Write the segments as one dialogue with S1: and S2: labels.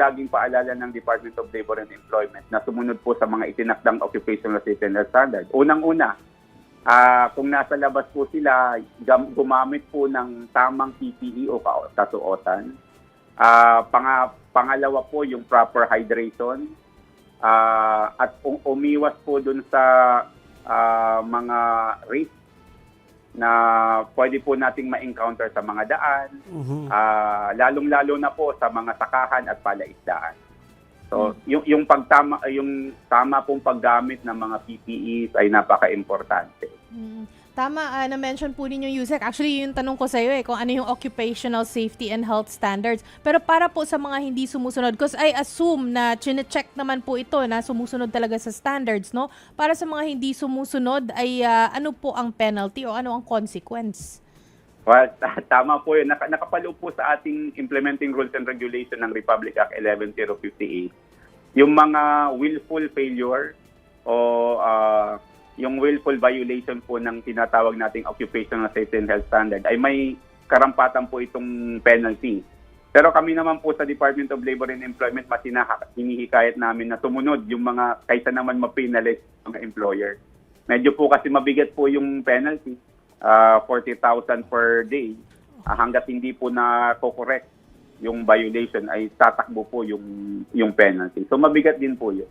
S1: laging paalala ng Department of Labor and Employment na sumunod po sa mga itinakdang occupational safety and health standards. Unang-una, ah, kung nasa labas po sila, gumamit po ng tamang PPE o ka- kasuotan. Ah, panga- pangalawa po yung proper hydration. Ah, at um- umiwas po dun sa ah, mga risk na pwede po nating ma-encounter sa mga daan,
S2: Mhm.
S1: Ah, lalong-lalo na po sa mga sakahan at palaisdaan. So, yung yung pagtama yung tama pong paggamit ng mga PPEs ay napaka-importante.
S3: Mm. Tama, ah, na-mention po ninyo, Yusek. Actually, yung tanong ko sa iyo eh, kung ano yung occupational safety and health standards. Pero para po sa mga hindi sumusunod, because I assume na chine-check naman po ito na sumusunod talaga sa standards, no? Para sa mga hindi sumusunod, ay ah, ano po ang penalty o ano ang consequence?
S1: Well, tama po yun. Naka, nakapalo po sa ating Implementing Rules and Regulation ng Republic Act 11058 yung mga willful failure o ah, yung willful violation po ng tinatawag nating occupational safety and health standard ay may karampatan po itong penalty. Pero kami naman po sa Department of Labor and Employment mas hinihikayat namin na sumunod yung mga kaysa naman ma-penalize mga employer. Medyo po kasi mabigat po yung penalty, ah, 40,000 per day. Ah, hanggat hindi po na correct yung violation ay tatakbo po yung yung penalty. So mabigat din po 'yun.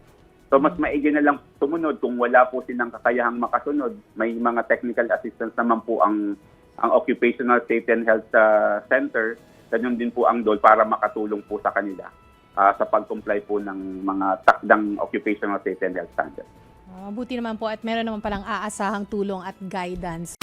S1: So mas maigi na lang sumunod kung wala po silang kakayahang makasunod. May mga technical assistance naman po ang ang Occupational Safety and Health ah, Center. Ganun din po ang DOL para makatulong po sa kanila ah, sa pag-comply po ng mga takdang Occupational Safety and Health Standards.
S3: Ah, buti naman po at meron naman palang aasahang tulong at guidance.